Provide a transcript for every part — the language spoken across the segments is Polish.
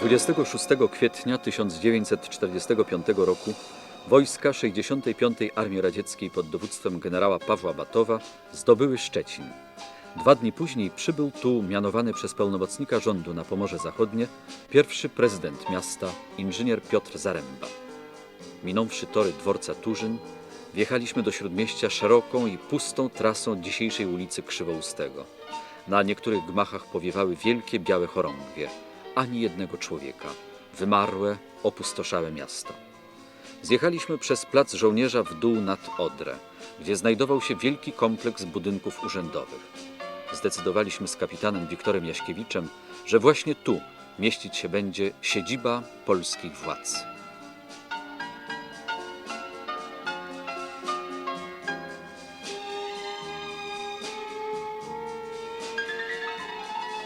26 kwietnia 1945 roku wojska 65. Armii Radzieckiej pod dowództwem generała Pawła Batowa zdobyły Szczecin. Dwa dni później przybył tu mianowany przez pełnomocnika rządu na Pomorze Zachodnie pierwszy prezydent miasta, inżynier Piotr Zaremba. Minąwszy tory dworca Turzyn, wjechaliśmy do śródmieścia szeroką i pustą trasą dzisiejszej ulicy Krzywoustego. Na niektórych gmachach powiewały wielkie białe chorągwie. Ani jednego człowieka. Wymarłe, opustoszałe miasto. Zjechaliśmy przez plac żołnierza w dół nad Odrę, gdzie znajdował się wielki kompleks budynków urzędowych. Zdecydowaliśmy z kapitanem Wiktorem Jaśkiewiczem, że właśnie tu mieścić się będzie siedziba polskich władz.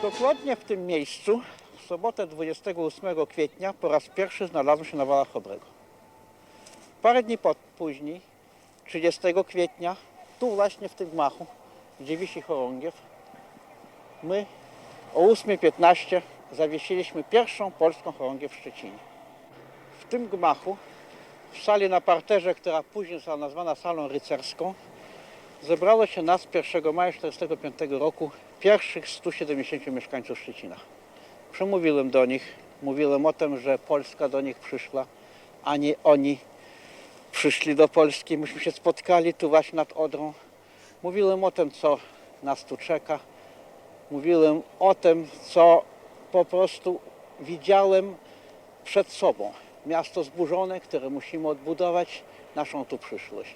Dokładnie w tym miejscu w sobotę 28 kwietnia po raz pierwszy znalazłem się na Walach Chobrego. Parę dni po, później, 30 kwietnia, tu właśnie w tym gmachu, gdzie wisi chorągiew, my o 8.15 zawiesiliśmy pierwszą polską chorągiew w Szczecinie. W tym gmachu, w sali na parterze, która później została nazwana salą rycerską, zebrało się nas 1 maja 1945 roku pierwszych 170 mieszkańców Szczecina. Przemówiłem do nich, mówiłem o tym, że Polska do nich przyszła, a nie oni przyszli do Polski. Myśmy się spotkali tu właśnie nad Odrą. Mówiłem o tym, co nas tu czeka. Mówiłem o tym, co po prostu widziałem przed sobą. Miasto zburzone, które musimy odbudować, naszą tu przyszłość.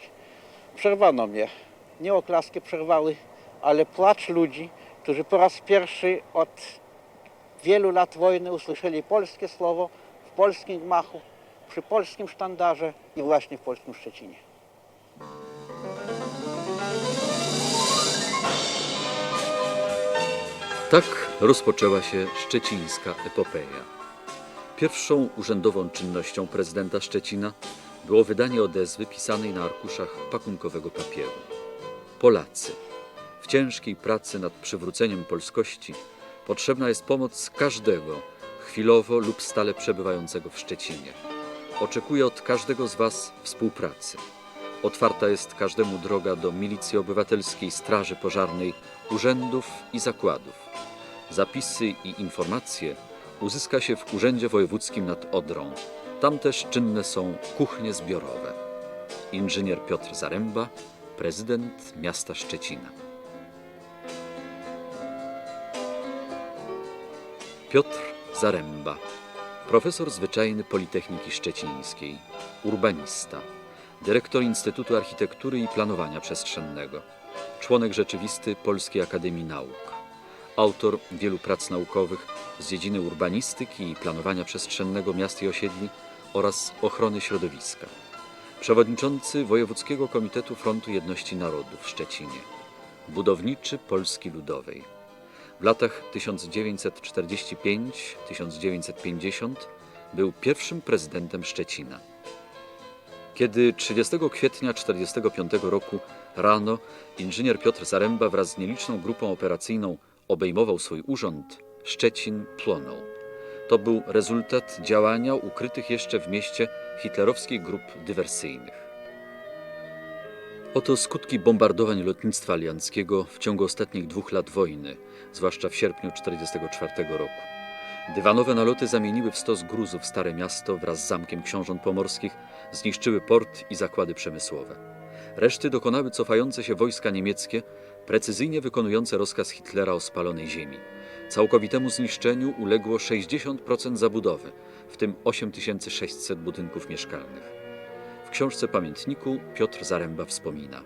Przerwano mnie. Nie oklaski przerwały, ale płacz ludzi, którzy po raz pierwszy od wielu lat wojny usłyszeli polskie słowo w polskim gmachu, przy polskim sztandarze i właśnie w polskim Szczecinie. Tak rozpoczęła się szczecińska epopeja. Pierwszą urzędową czynnością prezydenta Szczecina było wydanie odezwy pisanej na arkuszach pakunkowego papieru. Polacy. W ciężkiej pracy nad przywróceniem polskości potrzebna jest pomoc każdego, chwilowo lub stale przebywającego w Szczecinie. Oczekuję od każdego z Was współpracy. Otwarta jest każdemu droga do milicji obywatelskiej, straży pożarnej, urzędów i zakładów. Zapisy i informacje uzyska się w Urzędzie Wojewódzkim nad Odrą. Tam też czynne są kuchnie zbiorowe. Inżynier Piotr Zaręba, prezydent miasta Szczecina. Piotr Zaręba, profesor zwyczajny Politechniki Szczecińskiej, urbanista, dyrektor Instytutu Architektury i Planowania Przestrzennego, członek rzeczywisty Polskiej Akademii Nauk, autor wielu prac naukowych z dziedziny urbanistyki i planowania przestrzennego miast i osiedli oraz ochrony środowiska, przewodniczący Wojewódzkiego Komitetu Frontu Jedności Narodów w Szczecinie, budowniczy Polski Ludowej. W latach 1945-1950 był pierwszym prezydentem Szczecina. Kiedy 30 kwietnia 1945 roku rano inżynier Piotr Zaręba wraz z nieliczną grupą operacyjną obejmował swój urząd, Szczecin płonął. To był rezultat działania ukrytych jeszcze w mieście hitlerowskich grup dywersyjnych. Oto skutki bombardowań lotnictwa alianckiego w ciągu ostatnich dwóch lat wojny, zwłaszcza w sierpniu 1944 roku. Dywanowe naloty zamieniły w stos gruzów Stare Miasto wraz z Zamkiem Książąt Pomorskich, zniszczyły port i zakłady przemysłowe. Reszty dokonały cofające się wojska niemieckie, precyzyjnie wykonujące rozkaz Hitlera o spalonej ziemi. Całkowitemu zniszczeniu uległo 60% zabudowy, w tym 8600 budynków mieszkalnych. W książce pamiętniku Piotr Zaręba wspomina.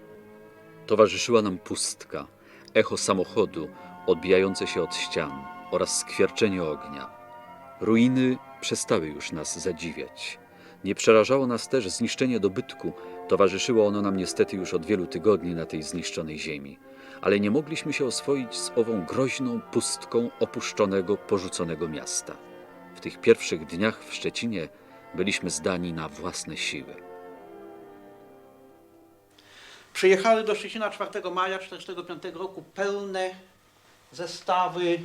Towarzyszyła nam pustka, echo samochodu odbijające się od ścian oraz skwierczenie ognia. Ruiny przestały już nas zadziwiać. Nie przerażało nas też zniszczenie dobytku, towarzyszyło ono nam niestety już od wielu tygodni na tej zniszczonej ziemi. Ale nie mogliśmy się oswoić z ową groźną pustką opuszczonego, porzuconego miasta. W tych pierwszych dniach w Szczecinie byliśmy zdani na własne siły. Przyjechały do Szczecina 4 maja 1945 roku pełne zestawy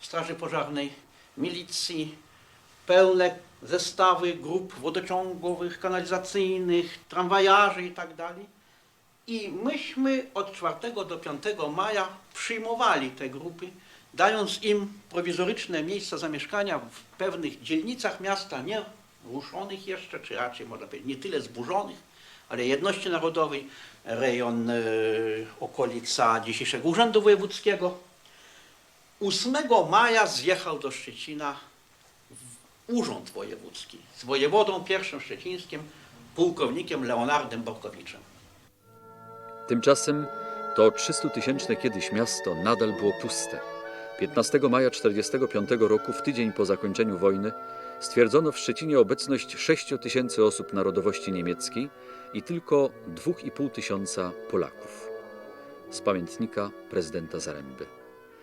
Straży Pożarnej, milicji, pełne zestawy grup wodociągowych, kanalizacyjnych, tramwajarzy i tak. I myśmy od 4 do 5 maja przyjmowali te grupy, dając im prowizoryczne miejsca zamieszkania w pewnych dzielnicach miasta, nie ruszonych jeszcze, czy raczej można powiedzieć nie tyle zburzonych, ale jedności narodowej, rejon e, okolica dzisiejszego Urzędu Wojewódzkiego. 8 maja zjechał do Szczecina Urząd Wojewódzki z wojewodą pierwszym szczecińskim, pułkownikiem Leonardem Borkowiczem. Tymczasem to 300-tysięczne kiedyś miasto nadal było puste. 15 maja 1945 roku, w tydzień po zakończeniu wojny, stwierdzono w Szczecinie obecność 6 tysięcy osób narodowości niemieckiej i tylko 2,5 tysiąca Polaków. Z pamiętnika prezydenta Zaręby.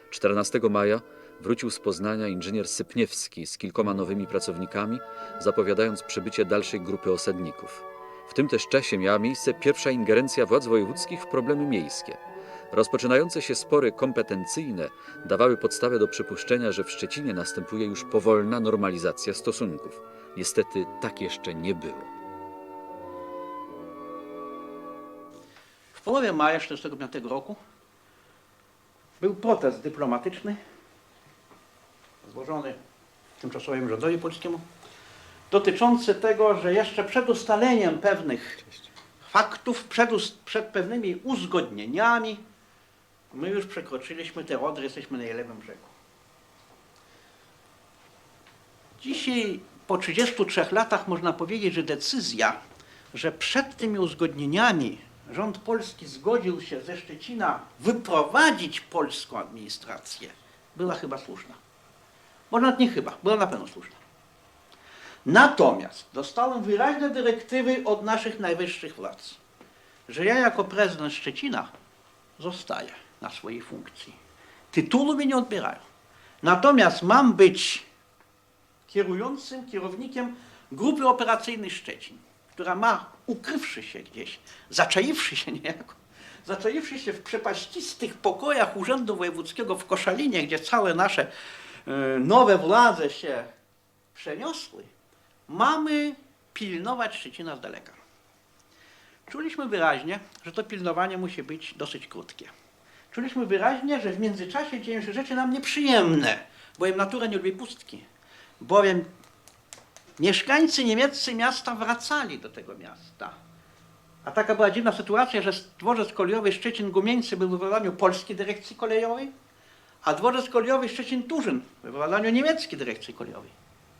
14 maja wrócił z Poznania inżynier Sypniewski z kilkoma nowymi pracownikami, zapowiadając przybycie dalszej grupy osadników. W tym też czasie miała miejsce pierwsza ingerencja władz wojewódzkich w problemy miejskie. Rozpoczynające się spory kompetencyjne dawały podstawę do przypuszczenia, że w Szczecinie następuje już powolna normalizacja stosunków. Niestety tak jeszcze nie było. W połowie maja 1945 roku był protest dyplomatyczny złożony tymczasowemu rządowi polskiemu dotyczący tego, że jeszcze przed ustaleniem pewnych faktów, przed, przed pewnymi uzgodnieniami, my już przekroczyliśmy te Odry, jesteśmy na lewym brzegu. Dzisiaj, po 33 latach, można powiedzieć, że decyzja, że przed tymi uzgodnieniami rząd polski zgodził się ze Szczecina wyprowadzić polską administrację, była chyba słuszna. Może nawet nie chyba, była na pewno słuszna. Natomiast dostałem wyraźne dyrektywy od naszych najwyższych władz, że ja jako prezydent Szczecina zostaję na swojej funkcji. Tytułu mi nie odbierają. Natomiast mam być kierującym, kierownikiem grupy operacyjnej Szczecin, która ma, ukrywszy się gdzieś, zaczaiwszy się niejako, zaczaiwszy się w przepaścistych pokojach Urzędu Wojewódzkiego w Koszalinie, gdzie całe nasze e, nowe władze się przeniosły, mamy pilnować Szczecina z daleka. Czuliśmy wyraźnie, że to pilnowanie musi być dosyć krótkie. Czuliśmy wyraźnie, że w międzyczasie dzieją się rzeczy nam nieprzyjemne, bowiem natura nie lubi pustki. Bowiem mieszkańcy niemieccy miasta wracali do tego miasta. A taka była dziwna sytuacja, że dworzec kolejowy Szczecin-Gumieńcy był w wykonaniu polskiej dyrekcji kolejowej, a dworzec kolejowy Szczecin-Turzyn w wykonaniu niemieckiej dyrekcji kolejowej.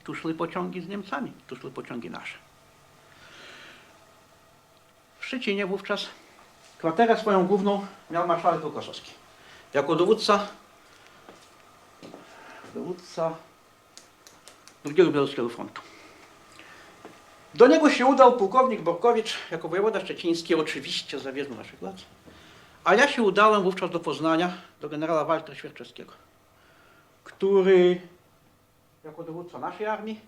Tu szły pociągi z Niemcami, tu szły pociągi nasze. W Szczecinie wówczas kwaterę swoją główną miał marszałek Łukaszewski. Jako dowódca, dowódca drugiego Białoruskiego Frontu. Do niego się udał pułkownik Borkowicz jako wojewoda szczeciński, oczywiście za wierzchu naszych władz. A ja się udałem wówczas do Poznania, do generała Waltra Świerczewskiego, który jako dowódca naszej armii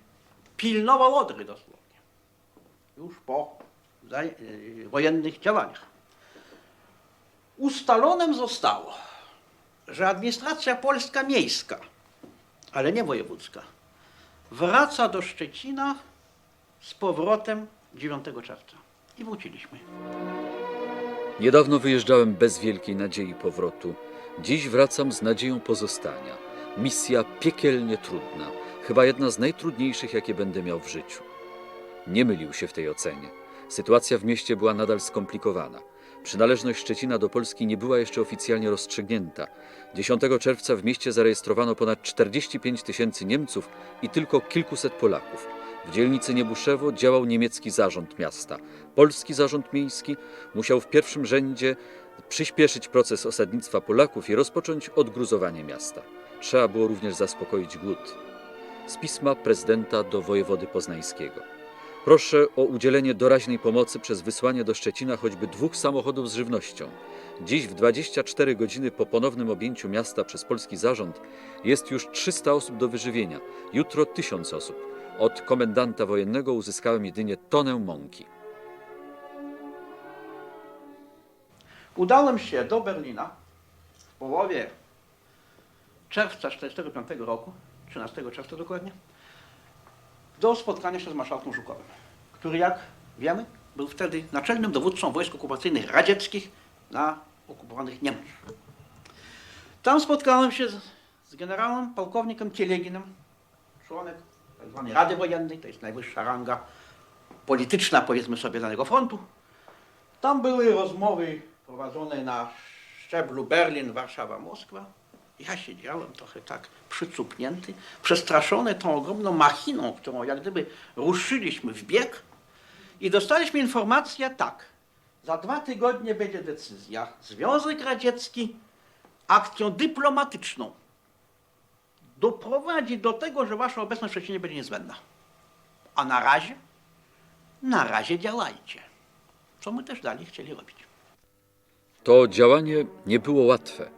pilnował Odry dosłownie. Już po yy, wojennych działaniach. Ustalonym zostało, że administracja polska miejska, ale nie wojewódzka, wraca do Szczecina z powrotem 9 czerwca. I wróciliśmy. Niedawno wyjeżdżałem bez wielkiej nadziei powrotu. Dziś wracam z nadzieją pozostania. Misja piekielnie trudna, chyba jedna z najtrudniejszych, jakie będę miał w życiu. Nie mylił się w tej ocenie. Sytuacja w mieście była nadal skomplikowana. Przynależność Szczecina do Polski nie była jeszcze oficjalnie rozstrzygnięta. 10 czerwca w mieście zarejestrowano ponad 45 tysięcy Niemców i tylko kilkuset Polaków. W dzielnicy Niebuszewo działał niemiecki zarząd miasta. Polski zarząd miejski musiał w pierwszym rzędzie przyspieszyć proces osadnictwa Polaków i rozpocząć odgruzowanie miasta. Trzeba było również zaspokoić głód. Z pisma prezydenta do wojewody poznańskiego. Proszę o udzielenie doraźnej pomocy przez wysłanie do Szczecina choćby dwóch samochodów z żywnością. Dziś w 24 godziny po ponownym objęciu miasta przez polski zarząd jest już 300 osób do wyżywienia, jutro 1000 osób. Od komendanta wojennego uzyskałem jedynie tonę mąki. Udałem się do Berlina w połowie czerwca 1945 roku, 13 czerwca dokładnie, do spotkania się z marszałkiem Żukowym, który jak wiemy był wtedy naczelnym dowódcą wojsk okupacyjnych radzieckich na okupowanych Niemczech. Tam spotkałem się z, z generałem pułkownikiem Cieleginem, członek tzw. Rady Wojennej, to jest najwyższa ranga polityczna, powiedzmy sobie, danego frontu. Tam były rozmowy prowadzone na szczeblu Berlin, Warszawa, Moskwa. Ja siedziałem trochę tak przycupnięty, przestraszony tą ogromną machiną, którą jak gdyby ruszyliśmy w bieg i dostaliśmy informację tak, za dwa tygodnie będzie decyzja. Związek Radziecki akcją dyplomatyczną doprowadzi do tego, że wasza obecność w Szczecinie będzie niezbędna. A na razie, na razie działajcie. Co my też dalej chcieli robić. To działanie nie było łatwe.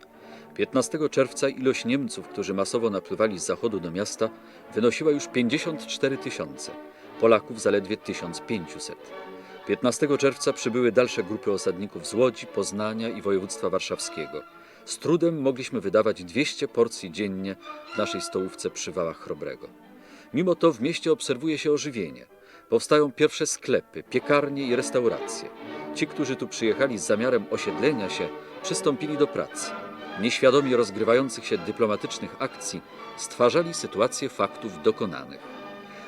15 czerwca ilość Niemców, którzy masowo napływali z zachodu do miasta, wynosiła już 54 tysiące, Polaków zaledwie 1500. 15 czerwca przybyły dalsze grupy osadników z Łodzi, Poznania i województwa warszawskiego. Z trudem mogliśmy wydawać 200 porcji dziennie w naszej stołówce przy wałach Chrobrego. Mimo to w mieście obserwuje się ożywienie. Powstają pierwsze sklepy, piekarnie i restauracje. Ci, którzy tu przyjechali z zamiarem osiedlenia się, przystąpili do pracy. Nieświadomi rozgrywających się dyplomatycznych akcji stwarzali sytuację faktów dokonanych.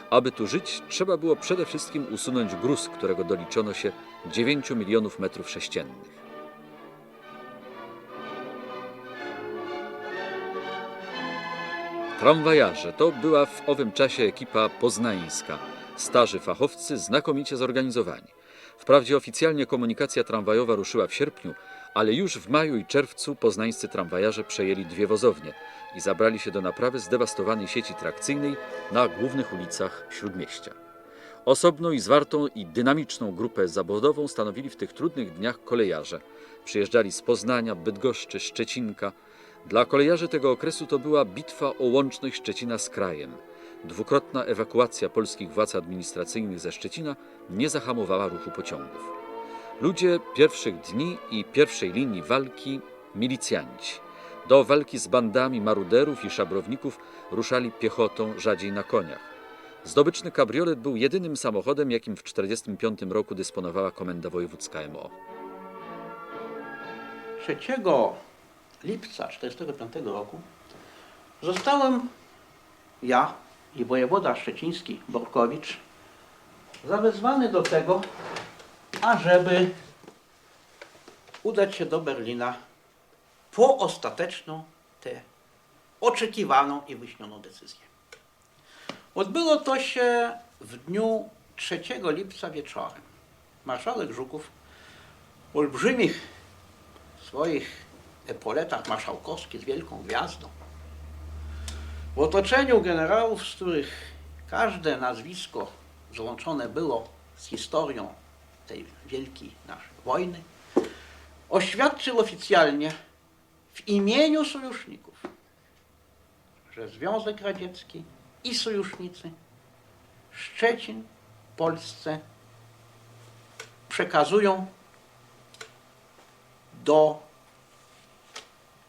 Aby tu żyć, trzeba było przede wszystkim usunąć gruz, którego doliczono się 9 milionów metrów sześciennych. Tramwajarze to była w owym czasie ekipa poznańska. Starzy fachowcy, znakomicie zorganizowani. Wprawdzie oficjalnie komunikacja tramwajowa ruszyła w sierpniu, ale już w maju i czerwcu poznańscy tramwajarze przejęli dwie wozownie i zabrali się do naprawy zdewastowanej sieci trakcyjnej na głównych ulicach Śródmieścia. Osobną i zwartą i dynamiczną grupę zawodową stanowili w tych trudnych dniach kolejarze. Przyjeżdżali z Poznania, Bydgoszczy, Szczecinka. Dla kolejarzy tego okresu to była bitwa o łączność Szczecina z krajem. Dwukrotna ewakuacja polskich władz administracyjnych ze Szczecina nie zahamowała ruchu pociągów. Ludzie pierwszych dni i pierwszej linii walki milicjanci. Do walki z bandami maruderów i szabrowników ruszali piechotą, rzadziej na koniach. Zdobyczny kabriolet był jedynym samochodem, jakim w 1945 roku dysponowała Komenda Wojewódzka MO. 3 lipca 1945 roku zostałem ja i wojewoda szczeciński Borkowicz zawezwany do tego, ażeby udać się do Berlina po ostateczną, tę oczekiwaną i wyśnioną decyzję. Odbyło to się w dniu 3 lipca wieczorem. Marszałek Żuków w olbrzymich swoich epoletach marszałkowskich z wielką gwiazdą. W otoczeniu generałów, z których każde nazwisko złączone było z historią tej wielkiej naszej wojny, oświadczył oficjalnie w imieniu sojuszników, że Związek Radziecki i sojusznicy Szczecin Polsce przekazują do,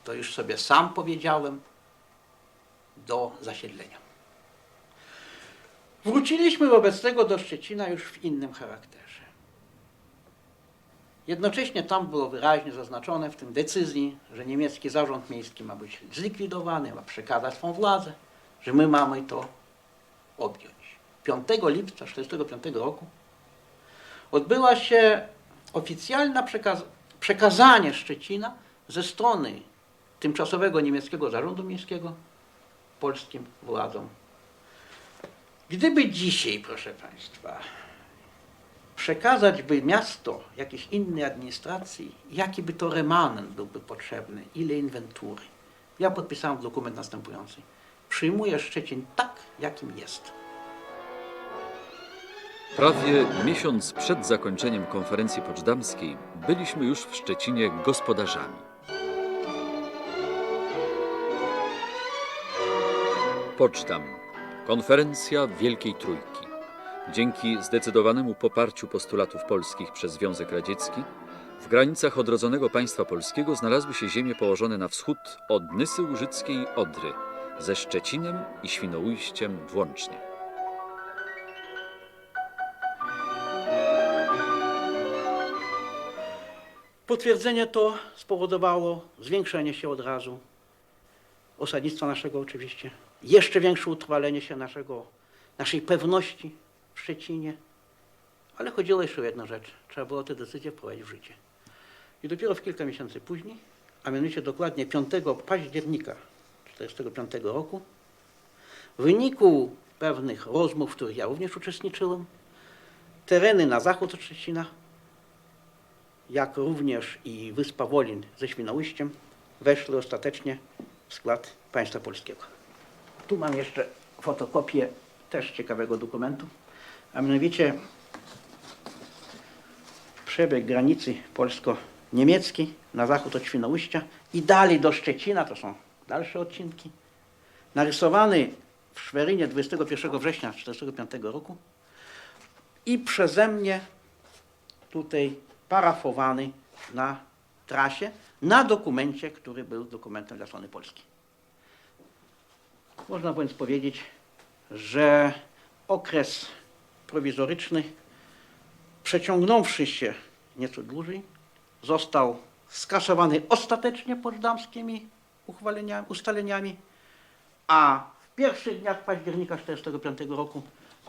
to już sobie sam powiedziałem, do zasiedlenia. Wróciliśmy wobec tego do Szczecina już w innym charakterze. Jednocześnie tam było wyraźnie zaznaczone w tym decyzji, że niemiecki zarząd miejski ma być zlikwidowany, ma przekazać swą władzę, że my mamy to objąć. 5 lipca 1945 roku odbyła się oficjalna przekaz przekazanie Szczecina ze strony tymczasowego niemieckiego zarządu miejskiego polskim władzom. Gdyby dzisiaj, proszę Państwa, przekazać by miasto jakiejś innej administracji, jaki by to remanent byłby potrzebny, ile inwentury. Ja podpisałem dokument następujący. Przyjmuję Szczecin tak, jakim jest. Prawie miesiąc przed zakończeniem konferencji poczdamskiej byliśmy już w Szczecinie gospodarzami. Poczdam. Konferencja Wielkiej Trójki. Dzięki zdecydowanemu poparciu postulatów polskich przez Związek Radziecki, w granicach odrodzonego państwa polskiego znalazły się ziemie położone na wschód od Nysy Łużyckiej i Odry, ze Szczecinem i Świnoujściem włącznie. Potwierdzenie to spowodowało zwiększenie się od razu. Osadnictwa naszego oczywiście, jeszcze większe utrwalenie się naszego, naszej pewności w Szczecinie, ale chodziło jeszcze o jedną rzecz. Trzeba było tę decyzję wprowadzić w życie. I dopiero w kilka miesięcy później, a mianowicie dokładnie 5 października 1945 roku, w wyniku pewnych rozmów, w których ja również uczestniczyłem, tereny na zachód od Szczecina, jak również i Wyspa Wolin ze Świnoujściem weszły ostatecznie w skład państwa polskiego. Tu mam jeszcze fotokopię też ciekawego dokumentu, a mianowicie przebieg granicy polsko-niemieckiej na zachód od Świnoujścia i dalej do Szczecina, to są dalsze odcinki, narysowany w Szwerynie 21 września 1945 roku i przeze mnie tutaj parafowany na trasie, na dokumencie, który był dokumentem dla strony polskiej. Można więc powiedzieć, że okres prowizoryczny, przeciągnąwszy się nieco dłużej, został skasowany ostatecznie uchwaleniami, ustaleniami, a w pierwszych dniach października 1945 roku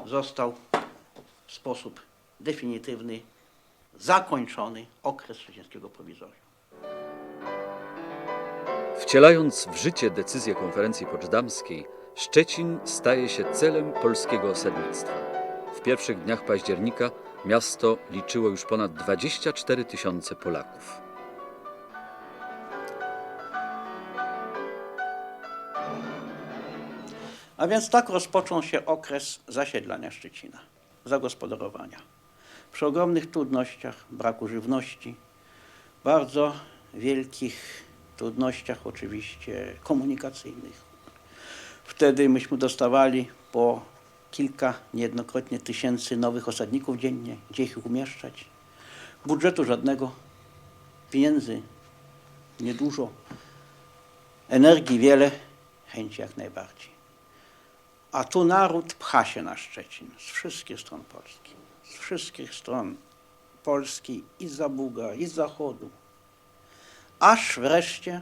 został w sposób definitywny zakończony okres szczecińskiego prowizorium. Wcielając w życie decyzję konferencji poczdamskiej, Szczecin staje się celem polskiego osadnictwa. Pierwszych dniach października miasto liczyło już ponad 24 tysiące Polaków. A więc tak rozpoczął się okres zasiedlania Szczecina, zagospodarowania. Przy ogromnych trudnościach, braku żywności, bardzo wielkich trudnościach oczywiście komunikacyjnych. Wtedy myśmy dostawali po kilka, niejednokrotnie tysięcy nowych osadników dziennie, gdzie ich umieszczać. Budżetu żadnego, pieniędzy niedużo, energii wiele, chęci jak najbardziej. A tu naród pcha się na Szczecin z wszystkich stron Polski. Z wszystkich stron Polski i z Zabuga, i z Zachodu. Aż wreszcie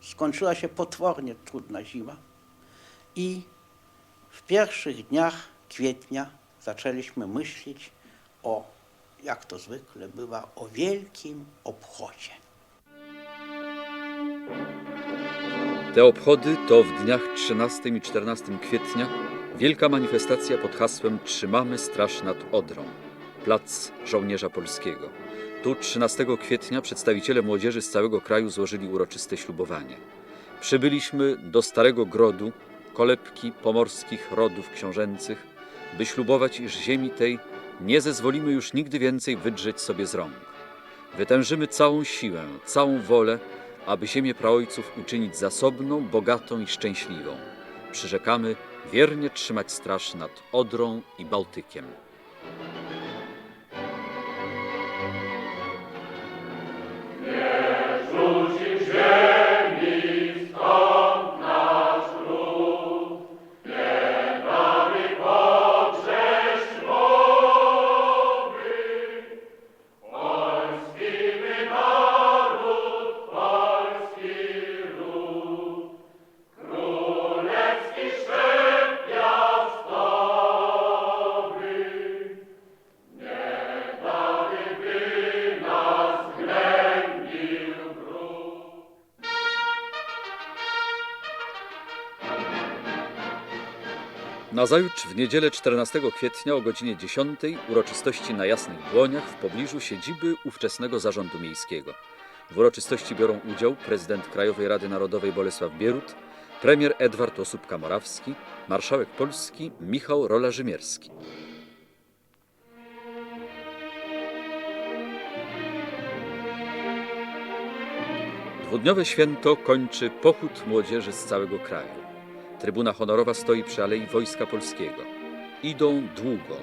skończyła się potwornie trudna zima i w pierwszych dniach kwietnia zaczęliśmy myśleć o, jak to zwykle bywa, o wielkim obchodzie. Te obchody to w dniach 13 i 14 kwietnia wielka manifestacja pod hasłem Trzymamy Straż nad Odrą, plac żołnierza polskiego. Tu 13 kwietnia przedstawiciele młodzieży z całego kraju złożyli uroczyste ślubowanie. Przybyliśmy do Starego Grodu, kolebki pomorskich rodów książęcych, by ślubować, iż ziemi tej nie zezwolimy już nigdy więcej wydrzeć sobie z rąk. Wytężymy całą siłę, całą wolę, aby ziemię praojców uczynić zasobną, bogatą i szczęśliwą. Przyrzekamy wiernie trzymać straż nad Odrą i Bałtykiem. Nazajutrz w niedzielę 14 kwietnia o godzinie 10 uroczystości na Jasnych Błoniach w pobliżu siedziby ówczesnego zarządu miejskiego. W uroczystości biorą udział prezydent Krajowej Rady Narodowej Bolesław Bierut, premier Edward Osóbka-Morawski, marszałek Polski Michał Rola-Rzymierski. Dwudniowe święto kończy pochód młodzieży z całego kraju. Trybuna honorowa stoi przy Alei Wojska Polskiego. Idą długo.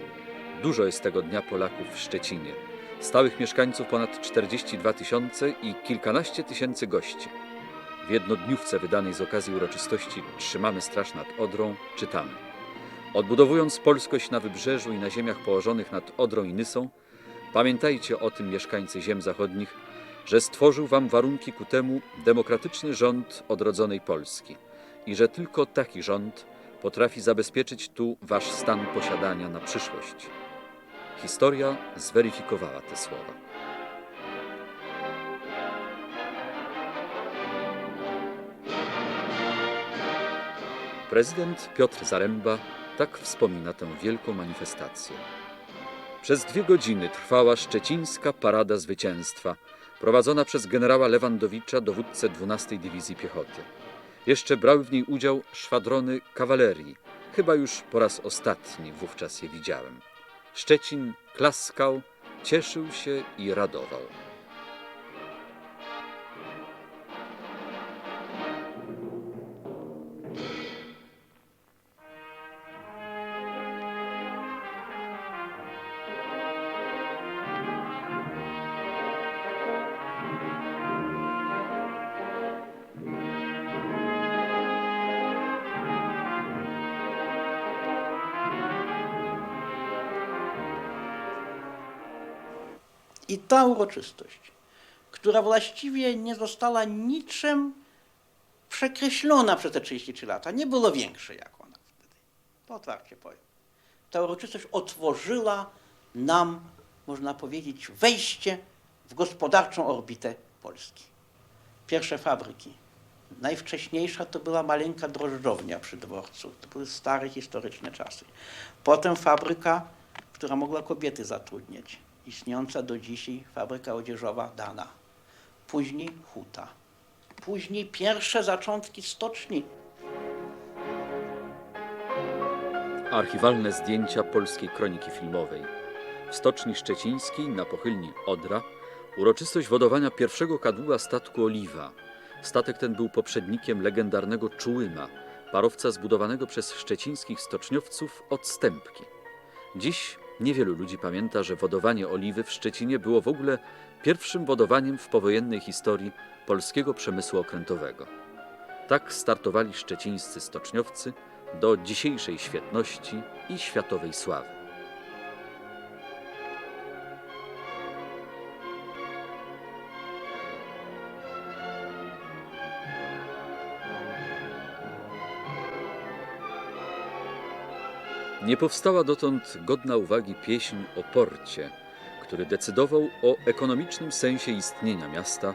Dużo jest tego dnia Polaków w Szczecinie. Stałych mieszkańców ponad 42 tysiące i kilkanaście tysięcy gości. W jednodniówce wydanej z okazji uroczystości Trzymamy Straż nad Odrą czytamy. Odbudowując polskość na wybrzeżu i na ziemiach położonych nad Odrą i Nysą, pamiętajcie o tym mieszkańcy ziem zachodnich, że stworzył wam warunki ku temu demokratyczny rząd odrodzonej Polski i że tylko taki rząd potrafi zabezpieczyć tu wasz stan posiadania na przyszłość. Historia zweryfikowała te słowa. Prezydent Piotr Zaremba tak wspomina tę wielką manifestację. Przez dwie godziny trwała szczecińska parada zwycięstwa, prowadzona przez generała Lewandowicza, dowódcę 12 Dywizji Piechoty. Jeszcze brały w niej udział szwadrony kawalerii. Chyba już po raz ostatni wówczas je widziałem. Szczecin klaskał, cieszył się i radował. I ta uroczystość, która właściwie nie została niczym przekreślona przez te 33 lata, nie było większe jak ona wtedy. To otwarcie powiem. Ta uroczystość otworzyła nam, można powiedzieć, wejście w gospodarczą orbitę Polski. Pierwsze fabryki. Najwcześniejsza to była maleńka drożdżownia przy dworcu. To były stare historyczne czasy. Potem fabryka, która mogła kobiety zatrudniać. Istniejąca do dzisiaj fabryka odzieżowa Dana. Później huta. Później pierwsze zaczątki stoczni. Archiwalne zdjęcia polskiej kroniki filmowej. W stoczni szczecińskiej na pochylni Odra uroczystość wodowania pierwszego kadłuba statku Oliwa. Statek ten był poprzednikiem legendarnego Czułyma, parowca zbudowanego przez szczecińskich stoczniowców od Stępki. Dziś niewielu ludzi pamięta, że wodowanie oliwy w Szczecinie było w ogóle pierwszym wodowaniem w powojennej historii polskiego przemysłu okrętowego. Tak startowali szczecińscy stoczniowcy do dzisiejszej świetności i światowej sławy. Nie powstała dotąd godna uwagi pieśń o porcie, który decydował o ekonomicznym sensie istnienia miasta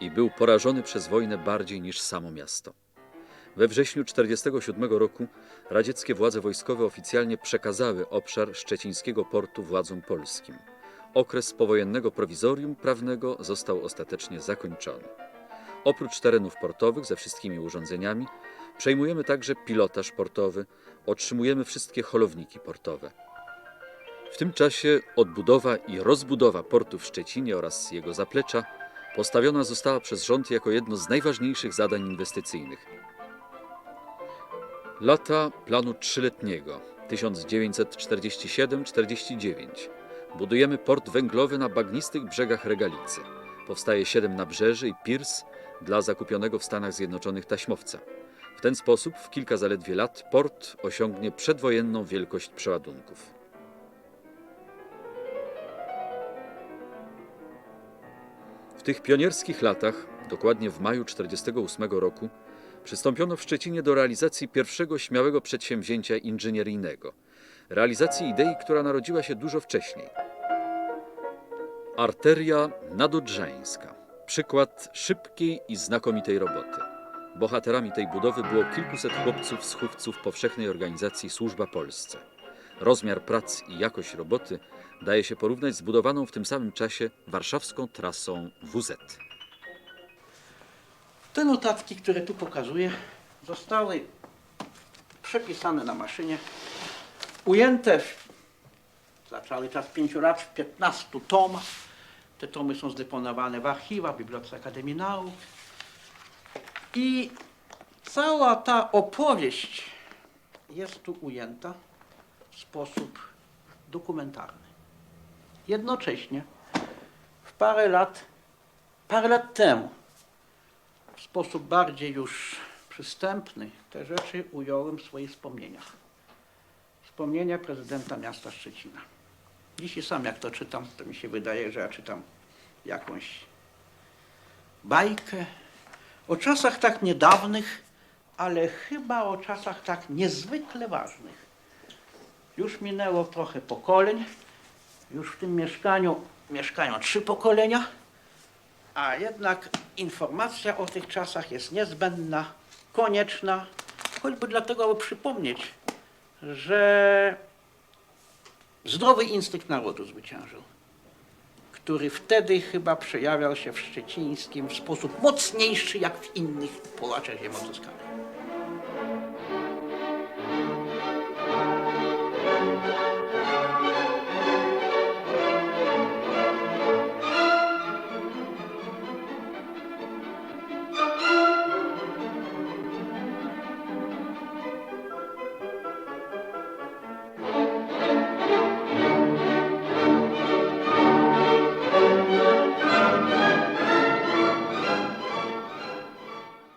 i był porażony przez wojnę bardziej niż samo miasto. We wrześniu 1947 roku radzieckie władze wojskowe oficjalnie przekazały obszar szczecińskiego portu władzom polskim. Okres powojennego prowizorium prawnego został ostatecznie zakończony. Oprócz terenów portowych ze wszystkimi urządzeniami, przejmujemy także pilotaż portowy, otrzymujemy wszystkie holowniki portowe. W tym czasie odbudowa i rozbudowa portu w Szczecinie oraz jego zaplecza postawiona została przez rząd jako jedno z najważniejszych zadań inwestycyjnych. Lata planu trzyletniego 1947-49. Budujemy port węglowy na bagnistych brzegach Regalicy. Powstaje siedem nabrzeży i pirs dla zakupionego w Stanach Zjednoczonych taśmowca. Ten sposób w kilka zaledwie lat port osiągnie przedwojenną wielkość przeładunków. W tych pionierskich latach, dokładnie w maju 1948 roku, przystąpiono w Szczecinie do realizacji pierwszego śmiałego przedsięwzięcia inżynieryjnego. Realizacji idei, która narodziła się dużo wcześniej. Arteria nadodrzańska. Przykład szybkiej i znakomitej roboty. Bohaterami tej budowy było kilkuset chłopców z chówców powszechnej organizacji Służba Polsce. Rozmiar prac i jakość roboty daje się porównać z budowaną w tym samym czasie warszawską trasą WZ. Te notatki, które tu pokazuję, zostały przepisane na maszynie, ujęte w, za cały czas pięciu lat w 15 tomach. Te tomy są zdeponowane w archiwach Bibliotece Akademii Nauk. I cała ta opowieść jest tu ujęta w sposób dokumentarny. Jednocześnie w parę lat, parę lat temu w sposób bardziej już przystępny te rzeczy ująłem w swoich wspomnieniach. Wspomnienia prezydenta miasta Szczecina. Dzisiaj sam jak to czytam, to mi się wydaje, że ja czytam jakąś bajkę o czasach tak niedawnych, ale chyba o czasach tak niezwykle ważnych. Już minęło trochę pokoleń, już w tym mieszkaniu mieszkają trzy pokolenia, a jednak informacja o tych czasach jest niezbędna, konieczna, choćby dlatego, aby przypomnieć, że zdrowy instynkt narodu zwyciężył, który wtedy chyba przejawiał się w Szczecińskim w sposób mocniejszy jak w innych ziem odzyskanych.